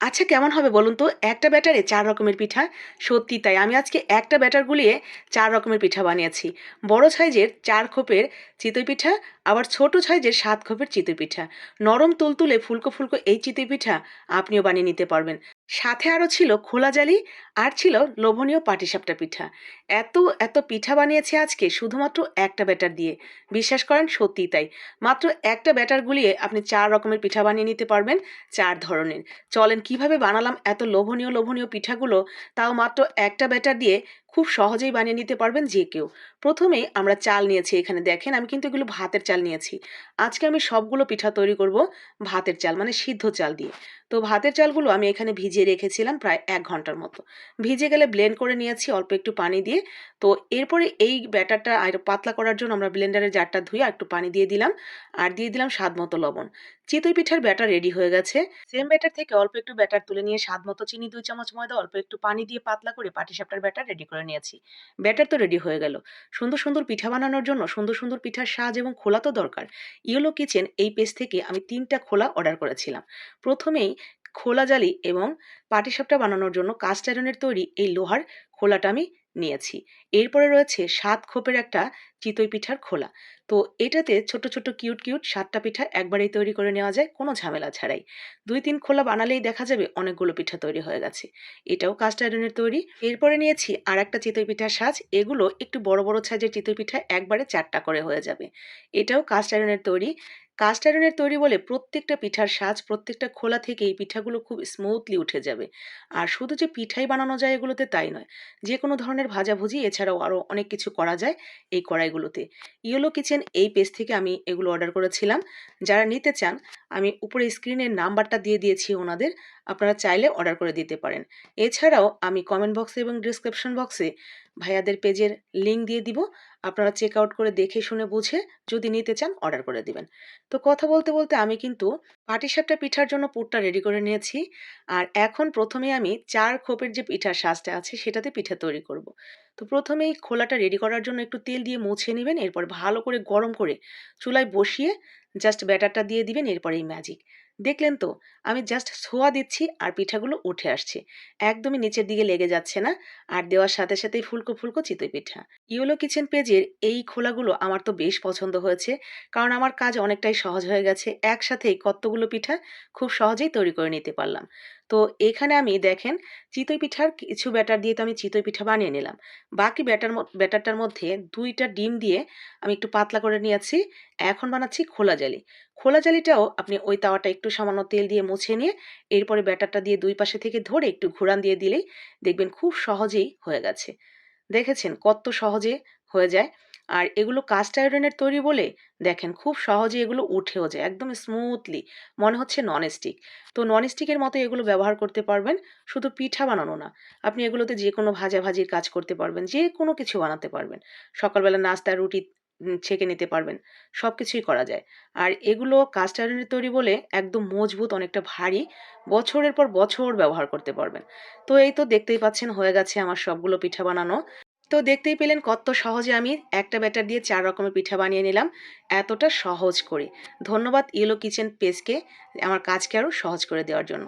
আচ্ছা কেমন হবে বলুন তো একটা ব্যাটারে চার রকমের পিঠা? সত্যি তাই। আমি আজকে একটা ব্যাটার গুলিয়ে চার রকমের পিঠা বানিয়েছি। বড় সাইজের চার খোপের চিতই পিঠা, আবার ছোট সাইজের সাত খোপের চিতই পিঠা। নরম তুলতুলে ফুলকো, ফুলকো এই চিতই পিঠা আপনিও বানিয়ে নিতে পারবেন। সাথে আরও ছিল খোলা জালি আর ছিল লোভনীয় পাটিসাপটা পিঠা। এত, এত পিঠা বানিয়েছি আজকে শুধুমাত্র একটা ব্যাটার দিয়ে। বিশ্বাস করেন সত্যিই তাই। মাত্র একটা ব্যাটার গুলিয়ে আপনি চার রকমের পিঠা বানিয়ে নিতে পারবেন চার ধরনের। চলেন কীভাবে বানালাম এত লোভনীয়, লোভনীয় পিঠাগুলো তাও মাত্র একটা ব্যাটার দিয়ে খুব সহজেই বানিয়ে নিতে পারবেন যে কেউ। প্রথমেই আমরা চাল নিয়েছি এখানে, দেখেন আমি কিন্তু এগুলো ভাতের চাল নিয়েছি। আজকে আমি সবগুলো পিঠা তৈরি করব ভাতের চাল মানে সিদ্ধ চাল দিয়ে। তো ভাতের চালগুলো আমি এখানে ভিজিয়ে রেখেছিলাম প্রায় এক ঘণ্টার মতো। ভিজে গেলে ব্লেন্ড করে নিয়েছি অল্প একটু পানি দিয়ে। তো এরপরে এই ব্যাটারটা আরও পাতলা করার জন্য আমরা ব্লেন্ডারের জারটা ধুয়ে একটু পানি দিয়ে দিলাম আর দিয়ে দিলাম স্বাদ মতো লবণ। চিতই পিঠার ব্যাটার রেডি হয়ে গেছে। সেম ব্যাটার থেকে অল্প একটু ব্যাটার তুলে নিয়ে স্বাদ মতো চিনি, দুই চামচ ময়দা, অল্প একটু পানি দিয়ে পাতলা করে পাটিসাপটার ব্যাটার রেডি করে নিয়েছি। ব্যাটার তো রেডি হয়ে গেল। সুন্দর, সুন্দর পিঠা বানানোর জন্য সুন্দর, সুন্দর পিঠার সাজ এবং খোলা তো দরকার। ইয়েলো কিচেন এই পেজ থেকে আমি তিনটা খোলা অর্ডার করেছিলাম। প্রথমেই খোলা জালি এবং পাটিসাপটা বানানোর জন্য কাস্ট আয়রনের তৈরি এই লোহার খোলাটা আমি নিয়েছি। এরপরে রয়েছে সাত খোপের একটা চিতই পিঠার খোলা। তো এটাতে ছোট, ছোট কিউট, কিউট সাতটা পিঠা একবারেই তৈরি করে নেওয়া যায় কোনো ঝামেলা ছাড়াই। ২-৩ খোলা বানালেই দেখা যাবে অনেকগুলো পিঠা তৈরি হয়ে গেছে। এটাও কাস্ট আয়রনের তৈরি। এরপরে নিয়েছি আর একটা চিতই পিঠার সাজ। এগুলো একটু বড়, বড় সাইজের চিতই পিঠা একবারে চারটা করে হয়ে যাবে। এটাও কাস্ট আয়রনের তৈরি। কাস্ট আয়রনের তৈরি বলে প্রত্যেকটা পিঠার সাজ প্রত্যেকটা খোলা থেকেই পিঠাগুলো খুব স্মুথলি উঠে যাবে। আর শুধু যে পিঠাই বানানো যায় এগুলোতে তাই নয়। যে কোনো ধরনের ভাজাভুজি, এছাড়াও আরও অনেক কিছু করা যায় এই কড়াইগুলোতে। ইয়েলো কিচেন এই পেজ থেকে আমি এগুলো অর্ডার করেছিলাম। যারা নিতে চান, আমি উপরে স্ক্রিনের নাম্বারটা দিয়ে দিয়েছি ওনাদের। আপনারা চাইলে অর্ডার করে দিতে পারেন। এছাড়াও আমি কমেন্ট বক্সে এবং ডেসক্রিপশন বক্সে ভাইয়াদের পেজের লিঙ্ক দিয়ে দিব। আপনারা চেক আউট করে দেখে শুনে বুঝে যদি নিতে চান অর্ডার করে দিবেন। তো কথা বলতে, বলতে আমি কিন্তু পাটিসাপটা পিঠার জন্য পুরটা রেডি করে নিয়েছি। আর এখন প্রথমে আমি চার খোপের যে পিঠার সাজটা আছে সেটাতে পিঠা তৈরি করব। তো প্রথমেই খোলাটা রেডি করার জন্য একটু তেল দিয়ে মুছে নিবেন। এরপর ভালো করে গরম করে চুলায় বসিয়ে জাস্ট ব্যাটারটা দিয়ে দিবেন এরপরেই ম্যাজিক। দেখলেন তো আমি জাস্ট ছোঁয়া দিচ্ছি আর পিঠাগুলো উঠে আসছে। একদমই নিচের দিকে লেগে যাচ্ছে না। আর দেওয়ার সাথে সাথেই ফুলকো, ফুলকো চিতই পিঠা। ইউলো কিচেন পেজের এই খোলাগুলো আমার তো বেশ পছন্দ হয়েছে। কারণ আমার কাজ অনেকটাই সহজ হয়ে গেছে। একসাথেই কতগুলো পিঠা খুব সহজেই তৈরি করে নিতে পারলাম। তো এখানে আমি দেখেন চিতই পিঠার কিছু ব্যাটার দিয়ে তো আমি চিতই পিঠা বানিয়ে নিলাম। বাকি ব্যাটার ব্যাটারটার মধ্যে দুইটা ডিম দিয়ে আমি একটু পাতলা করে নিয়েছি। এখন বানাচ্ছি খোলা জালি। খোলা জালিটাও আপনি ওই তাওয়াটা একটু সামান্য তেল দিয়ে মুছে নিয়ে এরপরে ব্যাটারটা দিয়ে দুই পাশে থেকে ধরে একটু ঘুরান দিয়ে দিলেই দেখবেন খুব সহজেই হয়ে গেছে। দেখেছেন কত সহজে হয়ে যায়। আর এগুলো কাস্ট আয়রনের তৈরি বলে দেখেন খুব সহজে এগুলো উঠেও যায়, একদম স্মুথলি মনে হচ্ছে ননস্টিক। তো ননস্টিকের মতো এগুলো ব্যবহার করতে পারবেন, শুধু পিঠা বানানো না। আপনি এগুলোতে যেকোনো ভাজাভাজির কাজ করতে পারবেন। যে কোনো কিছু বানাতে পারবেন। সকালবেলা নাস্তা, রুটি ছেঁকে নিতে পারবেন। সব কিছুই করা যায়। আর এগুলো কাস্ট আয়রনের তৈরি বলে একদম মজবুত, অনেকটা ভারী। বছরের পর বছর ব্যবহার করতে পারবেন। তো এই তো দেখতেই পাচ্ছেন হয়ে গেছে আমার সবগুলো পিঠা বানানো। তো দেখতেই পেলেন কত সহজে আমি একটা ব্যাটার দিয়ে চার রকমের পিঠা বানিয়ে নিলাম। এতটা সহজ করে। ধন্যবাদ ইয়েলো কিচেন পেজকে আমার কাজকে আরও সহজ করে দেওয়ার জন্য।